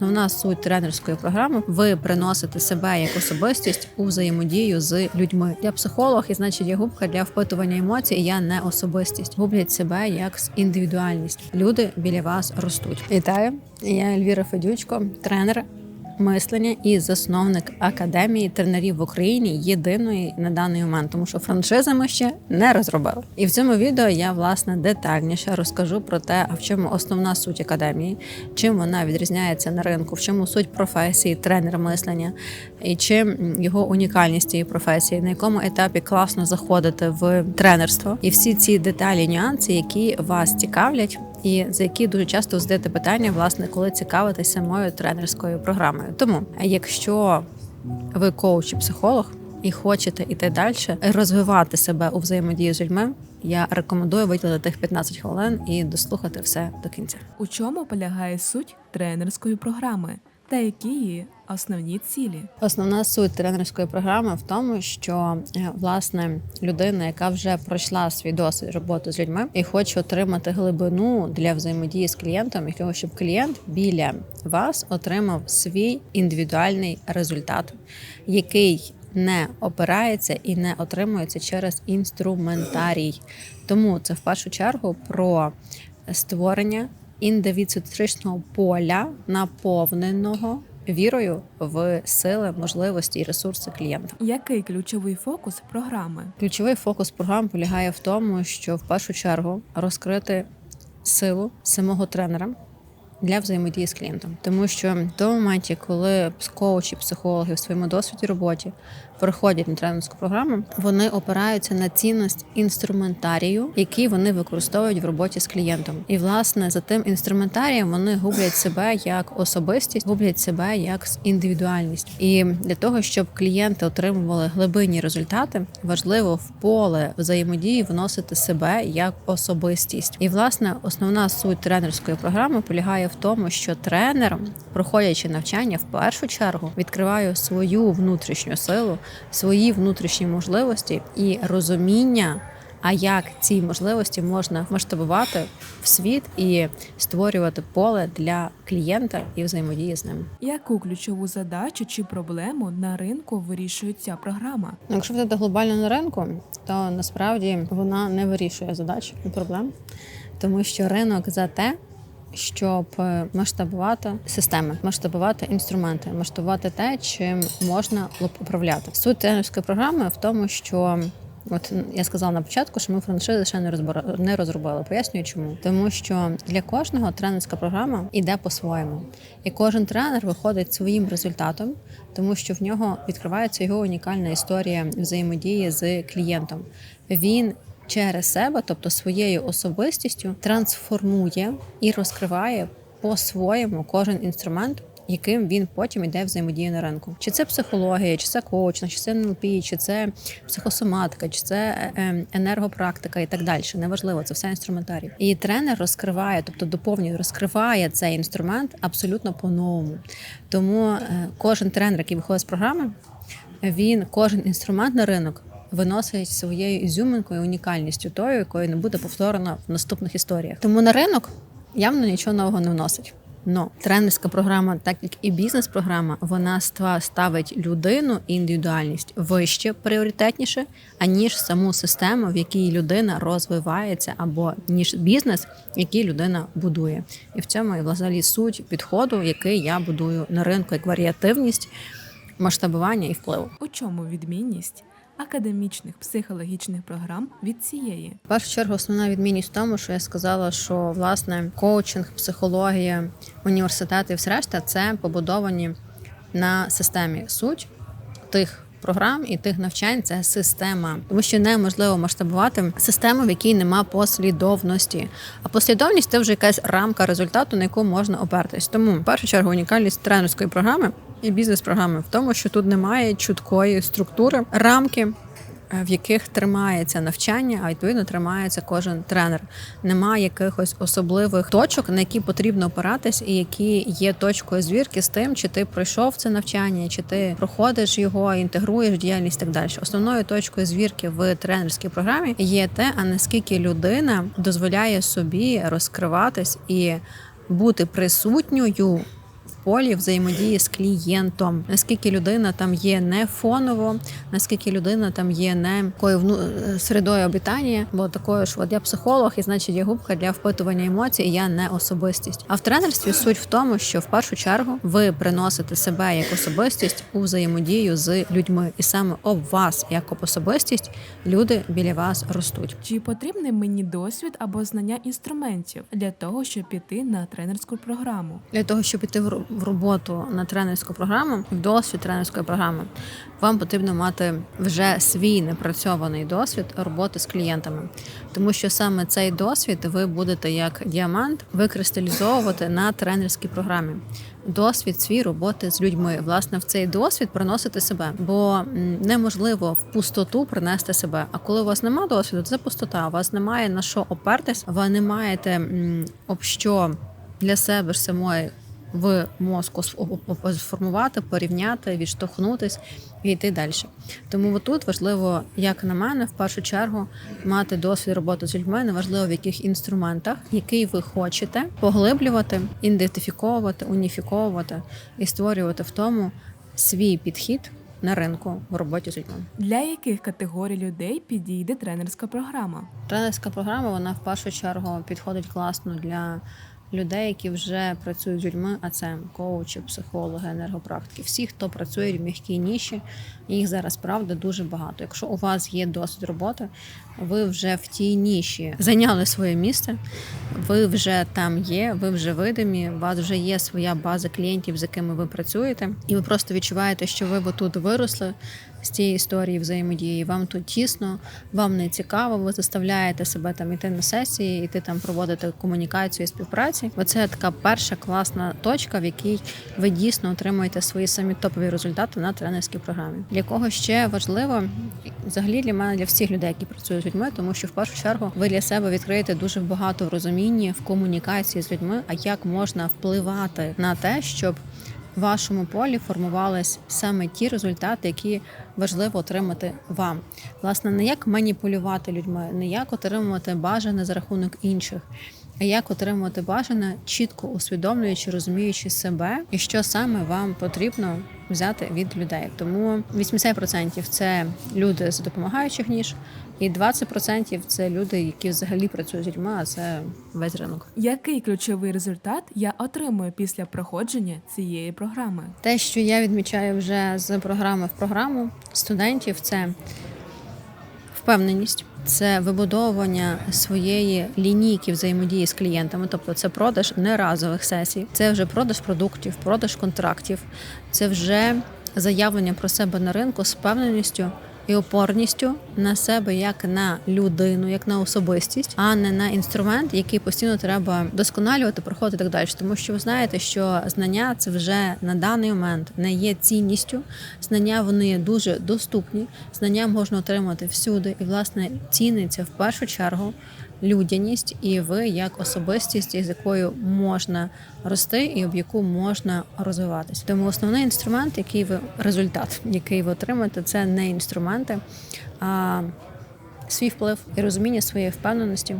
Основна суть тренерської програми ви приносите себе як особистість у взаємодію з людьми. Я психолог, і значить я губка для впитування емоцій. Я не особистість. Гублять себе як індивідуальність. Люди біля вас ростуть. Вітаю! Я Ельвіра Федючко, тренер. Мислення і засновник академії тренерів в Україні єдиної на даний момент, тому що франшизи ми ще не розробили. І в цьому відео я власне детальніше розкажу про те, а в чому основна суть академії, чим вона відрізняється на ринку, в чому суть професії тренер мислення, і чим його унікальність цієї професії, на якому етапі класно заходити в тренерство, і всі ці деталі, нюанси, які вас цікавлять, і за які дуже часто задаєте питання, власне, коли цікавитися самою тренерською програмою. Тому, якщо ви коуч і психолог і хочете іти далі, розвивати себе у взаємодії з людьми, я рекомендую виділити тих 15 хвилин і дослухати все до кінця. У чому полягає суть тренерської програми та які її основні цілі? Основна суть тренерської програми в тому, що е, власне людина, яка вже пройшла свій досвід роботи з людьми і хоче отримати глибину для взаємодії з клієнтом, і того, щоб клієнт біля вас отримав свій індивідуальний результат, який не опирається і не отримується через інструментарій. Тому це в першу чергу про створення індивідцентричного поля, наповненого вірою в сили, можливості і ресурси клієнта. Який ключовий фокус програми? Ключовий фокус програм полягає в тому, що в першу чергу розкрити силу самого тренера. Для взаємодії з клієнтом, тому що тому моменті, коли коучі, психологи в своєму досвіді роботі приходять на тренерську програму, вони опираються на цінність інструментарію, який вони використовують в роботі з клієнтом. І власне за тим інструментарієм вони гублять себе як особистість, гублять себе як індивідуальність. І для того, щоб клієнти отримували глибинні результати, важливо в поле взаємодії вносити себе як особистість. І власне основна суть тренерської програми полягає в тому, що тренер, проходячи навчання, в першу чергу відкриває свою внутрішню силу свої внутрішні можливості і розуміння, а як ці можливості можна масштабувати в світ і створювати поле для клієнта і взаємодії з ним. Яку ключову задачу чи проблему на ринку вирішує ця програма? Якщо взяти глобально на ринку, то насправді вона не вирішує задач і проблем, тому що ринок за те. Щоб масштабувати системи, масштабувати інструменти, масштабувати те, чим можна управляти. Суть тренерської програми в тому, що от я сказала на початку, що ми франшизи ще не розбор... не розробили. Пояснюю, чому тому, що для кожного тренерська програма йде по-своєму, і кожен тренер виходить своїм результатом, тому що в нього відкривається його унікальна історія взаємодії з клієнтом. Він через себе, тобто своєю особистістю, трансформує і розкриває по-своєму кожен інструмент. Яким він потім йде взаємодію на ринку, чи це психологія, чи це коучинг, чи це НЛП, чи це психосоматика, чи це енергопрактика і так далі. Неважливо, це все інструментарій. І тренер розкриває, тобто доповнює, розкриває цей інструмент абсолютно по-новому. Тому кожен тренер, який виходить з програми, він кожен інструмент на ринок виносить своєю ізюминкою, унікальністю тою, якою не буде повторено в наступних історіях. Тому на ринок явно нічого нового не вносить. Но тренерська програма, так як і бізнес-програма, вона ставить людину і індивідуальність вище пріоритетніше, аніж саму систему, в якій людина розвивається, або ніж бізнес, який людина будує. І в цьому і взагалі суть підходу, який я будую на ринку, як варіативність, масштабування і впливу. У чому відмінність? Академічних психологічних програм від цієї В першу чергу основна відмінність в тому, що я сказала, що власне коучинг, психологія, університети, і все решта це побудовані на системі суть тих. Програм і тих навчань це система, тому що неможливо масштабувати систему, в якій нема послідовності. А послідовність це вже якась рамка результату, на яку можна опертись. Тому в першу чергу унікальність тренерської програми і бізнес-програми в тому, що тут немає чіткої структури, рамки. В яких тримається навчання, а відповідно тримається кожен тренер. Немає якихось особливих точок, на які потрібно опиратись, і які є точкою звірки з тим, чи ти пройшов це навчання, чи ти проходиш його, інтегруєш діяльність і так далі. Основною точкою звірки в тренерській програмі є те, а наскільки людина дозволяє собі розкриватись і бути присутньою полі взаємодії з клієнтом. Наскільки людина там є не фоново, наскільки людина там є не такою вну е, середою обітання, бо такою ж, от я психолог, і значить є губка для впитування емоцій, і я не особистість. А в тренерстві суть в тому, що в першу чергу ви приносите себе як особистість у взаємодію з людьми, і саме об вас як об особистість люди біля вас ростуть. Чи потрібний мені досвід або знання інструментів для того, щоб піти на тренерську програму? Для того, щоб піти в в роботу на тренерську програму, в досвід тренерської програми, вам потрібно мати вже свій непрацьований досвід роботи з клієнтами, тому що саме цей досвід ви будете як діамант викристалізовувати на тренерській програмі. Досвід свій роботи з людьми. Власне, в цей досвід приносити себе, бо неможливо в пустоту принести себе. А коли у вас немає досвіду, це пустота. У вас немає на що опертись, ви не маєте об що для себе ж самої в мозку сформувати, порівняти, відштовхнутись і йти далі. Тому тут важливо, як на мене, в першу чергу мати досвід роботи з людьми, неважливо в яких інструментах, який ви хочете поглиблювати, ідентифіковувати, уніфіковувати і створювати в тому свій підхід на ринку в роботі з людьми. Для яких категорій людей підійде тренерська програма? Тренерська програма вона в першу чергу підходить класно для людей, які вже працюють з людьми, а це коучі, психологи, енергопрактики. Всі, хто працює в м'якій ніші, їх зараз правда дуже багато. Якщо у вас є досвід роботи, ви вже в тій ніші зайняли своє місце, ви вже там є, ви вже видимі, у вас вже є своя база клієнтів, з якими ви працюєте, і ви просто відчуваєте, що ви тут виросли з цієї історії взаємодії. Вам тут тісно, вам не цікаво. Ви заставляєте себе там іти на сесії, іти там проводити комунікацію і співпраці. Оце така перша класна точка, в якій ви дійсно отримуєте свої самі топові результати на тренерській програмі. Для кого ще важливо, взагалі для мене для всіх людей, які працюють з людьми, тому що в першу чергу ви для себе відкриєте дуже багато в розумінні в комунікації з людьми, а як можна впливати на те, щоб вашому полі формувались саме ті результати, які важливо отримати вам. Власне, не як маніпулювати людьми, не як отримувати бажане за рахунок інших, а як отримувати бажане, чітко усвідомлюючи, розуміючи себе і що саме вам потрібно взяти від людей. Тому 80% це люди з допомагаючих ніж, і 20% це люди, які взагалі працюють з людьми, а це весь ринок. Який ключовий результат я отримую після проходження цієї програми? Те, що я відмічаю вже з програми в програму студентів, це впевненість, це вибудовування своєї лінійки взаємодії з клієнтами, тобто це продаж неразових сесій, це вже продаж продуктів, продаж контрактів, це вже заявлення про себе на ринку з впевненістю. І опорністю на себе як на людину, як на особистість, а не на інструмент, який постійно треба досконалювати, проходити так далі. Тому що ви знаєте, що знання це вже на даний момент не є цінністю. Знання вони дуже доступні. Знання можна отримати всюди, і власне ціниться в першу чергу людяність, і ви як особистість, з якою можна рости, і об яку можна розвиватися. Тому основний інструмент, який ви результат, який ви отримаєте, це не інструменти, а свій вплив і розуміння своєї впевненості.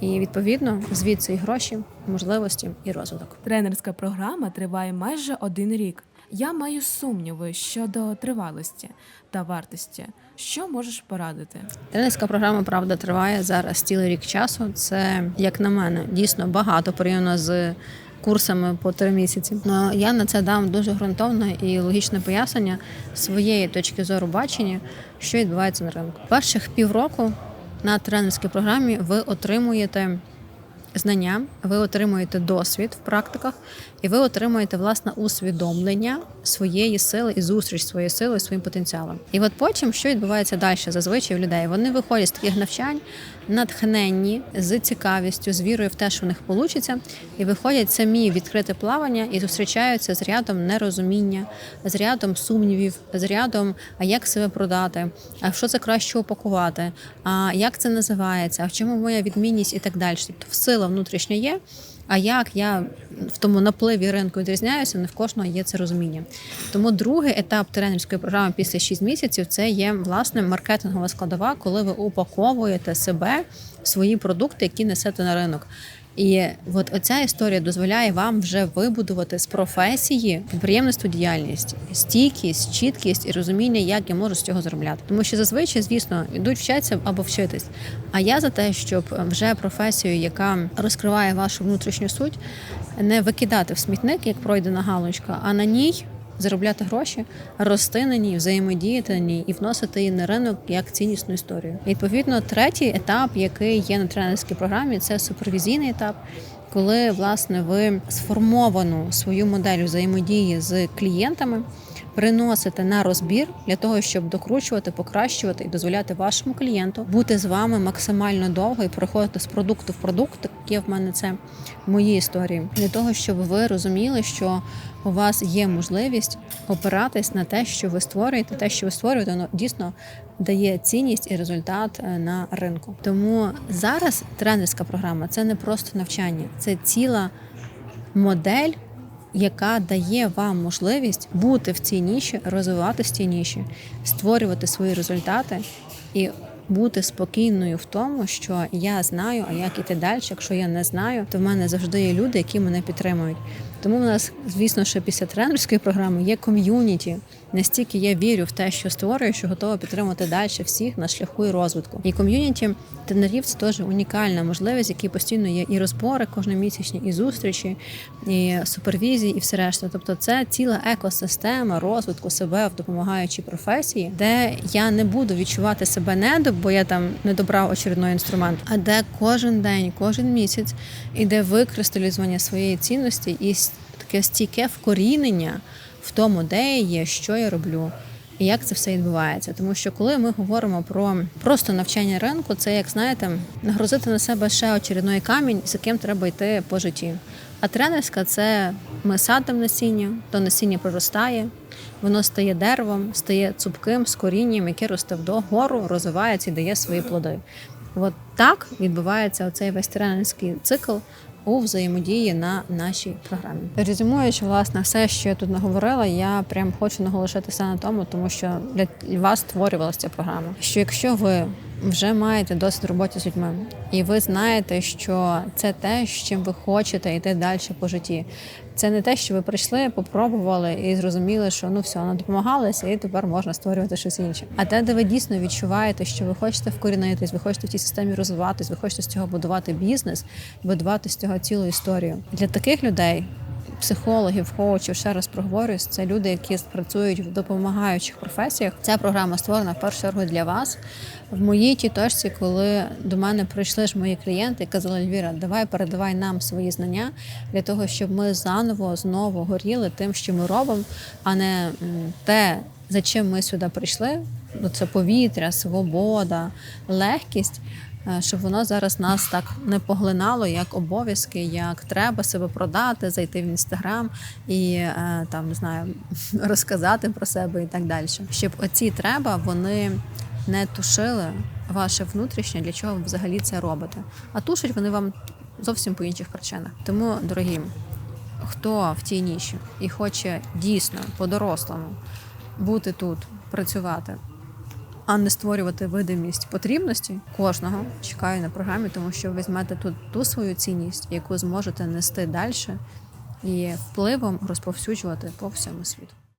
І відповідно звідси і гроші, можливості і розвиток. Тренерська програма триває майже один рік. Я маю сумніви щодо тривалості та вартості. Що можеш порадити? Тренерська програма правда триває зараз цілий рік часу. Це як на мене дійсно багато порівняно з курсами по три місяці. Но я на це дам дуже ґрунтовне і логічне пояснення своєї точки зору бачення, що відбувається на ринку. Перших півроку на тренерській програмі ви отримуєте. Знання, ви отримуєте досвід в практиках, і ви отримуєте власне усвідомлення своєї сили і зустріч своєї сили і своїм потенціалом. І от потім, що відбувається далі зазвичай в людей, вони виходять з таких навчань, натхненні з цікавістю, з вірою в те, що в них вийде, і виходять самі в відкрите плавання і зустрічаються з рядом нерозуміння, з рядом сумнівів, з рядом, а як себе продати, а що це краще упакувати, а як це називається, а в чому моя відмінність і так далі. Тобто сила внутрішня є. А як я в тому напливі ринку відрізняюся, не в кожного є це розуміння. Тому другий етап тренерської програми після 6 місяців це є власне маркетингова складова, коли ви упаковуєте себе, свої продукти, які несете на ринок. І от оця історія дозволяє вам вже вибудувати з професії підприємництво діяльність, стійкість, чіткість і розуміння, як я можу з цього заробляти. Тому що зазвичай, звісно, йдуть вчатися або вчитись. А я за те, щоб вже професію, яка розкриває вашу внутрішню суть, не викидати в смітник, як пройдена галочка, а на ній заробляти гроші, рости на ній, взаємодіяти на ній і вносити її на ринок як ціннісну історію. Відповідно, третій етап, який є на тренерській програмі, це супервізійний етап. Коли власне ви сформовану свою модель взаємодії з клієнтами приносите на розбір для того, щоб докручувати, покращувати і дозволяти вашому клієнту бути з вами максимально довго і переходити з продукту в продукт, так як в мене це в моїй історії, для того, щоб ви розуміли, що у вас є можливість опиратись на те, що ви створюєте, те, що ви створюєте, воно дійсно дає цінність і результат е, на ринку. Тому зараз тренерська програма це не просто навчання, це ціла модель. Яка дає вам можливість бути в цій ніші, розвиватися в цій ніші, створювати свої результати і бути спокійною в тому, що я знаю, а як іти далі. Якщо я не знаю, то в мене завжди є люди, які мене підтримують. Тому в нас, звісно, що після тренерської програми є ком'юніті. Настільки я вірю в те, що створюю, що готова підтримувати далі всіх на шляху і розвитку. І ком'юніті тренерів це теж унікальна можливість, які постійно є і розбори кожномісячні, і зустрічі, і супервізії, і все решта. Тобто, це ціла екосистема розвитку себе в допомагаючій професії, де я не буду відчувати себе недо, бо я там не добрав очередний інструмент, а де кожен день, кожен місяць іде викристалізування своєї цінності і таке стійке вкорінення в тому, де я є, що я роблю. І як це все відбувається, тому що коли ми говоримо про просто навчання ринку, це як знаєте, нагрузити на себе ще очередний камінь, з яким треба йти по житті. А тренерська це ми садимо насіння, то насіння проростає, воно стає деревом, стає цупким з корінням, яке росте вгору, розвивається і дає свої плоди. От так відбувається оцей весь тренерський цикл у взаємодії на нашій програмі. Резюмуючи, власне, все, що я тут наговорила, я прям хочу наголошитися на тому, тому що для вас створювалася ця програма. Що якщо ви вже маєте досвід роботи з людьми, і ви знаєте, що це те, з чим ви хочете йти далі по житті. Це не те, що ви прийшли, попробували і зрозуміли, що ну все, воно допомагалася, і тепер можна створювати щось інше. А те, де ви дійсно відчуваєте, що ви хочете вкорінитись, ви хочете в цій системі розвиватись, ви хочете з цього будувати бізнес, будувати з цього цілу історію. Для таких людей. Психологів, коучів, ще раз проговорюсь, це люди, які працюють в допомагаючих професіях. Ця програма створена в першу чергу для вас. В моїй тій точці, коли до мене прийшли ж мої клієнти казали, Ельвіра, давай передавай нам свої знання для того, щоб ми заново знову горіли тим, що ми робимо, а не те, за чим ми сюди прийшли. Ну, це повітря, свобода, легкість. Е, Щоб воно зараз нас так не поглинало, як обов'язки, як треба себе продати, зайти в інстаграм і е, там не знаю розказати про себе і так далі. Щоб оці треба вони не тушили ваше внутрішнє, для чого ви взагалі це робите. А тушать вони вам зовсім по інших причинах. Тому, дорогі, хто в тій ніші і хоче дійсно по-дорослому бути тут, працювати, а не створювати видимість потрібності кожного чекаю на програмі, тому що візьмете тут ту свою цінність, яку зможете нести далі і впливом розповсюджувати по всьому світу.